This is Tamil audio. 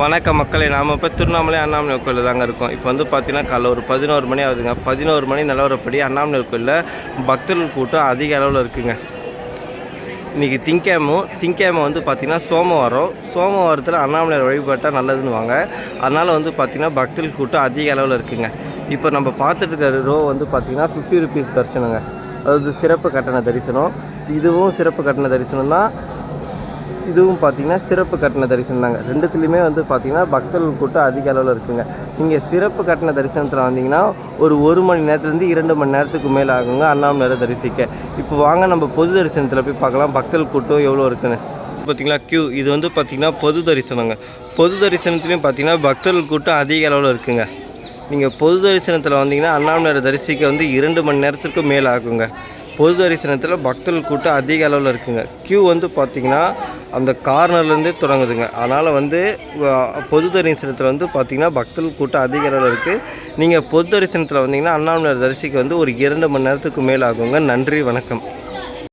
வணக்கம் மக்களே நாம் இப்போ திருவண்ணாமலை அண்ணாமலை கோயிலில் தாங்க இருக்கோம். இப்போ வந்து பார்த்தீங்கன்னா காலைல ஒரு பதினோரு மணி ஆகுதுங்க. பதினோரு மணி நிலவரப்படி அண்ணாமலை கோயிலில் பக்தர்கள் கூட்டம் அதிக அளவில் இருக்குங்க. இன்றைக்கி திங்கேமும் திங்கேமை வந்து பார்த்திங்கன்னா சோமவாரம். சோமவாரத்தில் அண்ணாமலையார் வழிபட்டால் நல்லதுன்னு வாங்க அதனால் வந்து பார்த்திங்கன்னா பக்தர்கள் கூட்டம் அதிக அளவில் இருக்குங்க. இப்போ நம்ம பார்த்துட்டு இருக்கிற ரோ வந்து பார்த்திங்கன்னா ஃபிஃப்டி ருபீஸ் தரிசனங்க. அதாவது சிறப்பு கட்டண தரிசனம். இதுவும் சிறப்பு கட்டண தரிசனம் தான். இதுவும் பார்த்தீங்கன்னா சிறப்பு கட்டண தரிசனம் தாங்க. ரெண்டுத்துலேயுமே வந்து பார்த்திங்கன்னா பக்தர்கள் கூட்டம் அதிக அளவில் இருக்குங்க. நீங்கள் சிறப்பு கட்டண தரிசனத்தில் வந்தீங்கன்னா ஒரு ஒரு மணி நேரத்துலேருந்து இரண்டு மணி நேரத்துக்கு மேலே ஆகுங்க அண்ணாமலையாரை தரிசிக்க. இப்போ வாங்க நம்ம பொது தரிசனத்தில் போய் பார்க்கலாம். பக்தர்கள் கூட்டம் எவ்வளோ இருக்குன்னு. பார்த்திங்களா க்யூ இது வந்து பார்த்தீங்கன்னா பொது தரிசனங்க. பொது தரிசனத்துலேயும் பார்த்தீங்கன்னா பக்தர்கள் கூட்டம் அதிக அளவில் இருக்குங்க. நீங்கள் பொது தரிசனத்தில் வந்தீங்கன்னா அண்ணாமலையாரை தரிசிக்க வந்து இரண்டு மணி நேரத்துக்கு மேலே ஆகுங்க. பொது தரிசனத்தில் பக்தர்கள் கூட்டம் அதிக அளவில் இருக்குங்க. க்யூ வந்து பார்த்திங்கன்னா அந்த கார்னர்லேருந்தே தொடங்குதுங்க. அதனால் வந்து பொது தரிசனத்தில் வந்து பார்த்திங்கன்னா பக்தர்கள் கூட்டம் அதிக அளவில் இருக்குது நீங்கள் பொது தரிசனத்தில் வந்தீங்கன்னா அண்ணாமலையார் தரிசிக்க வந்து ஒரு இரண்டு மணி நேரத்துக்கு மேலே ஆகுங்க நன்றி வணக்கம்.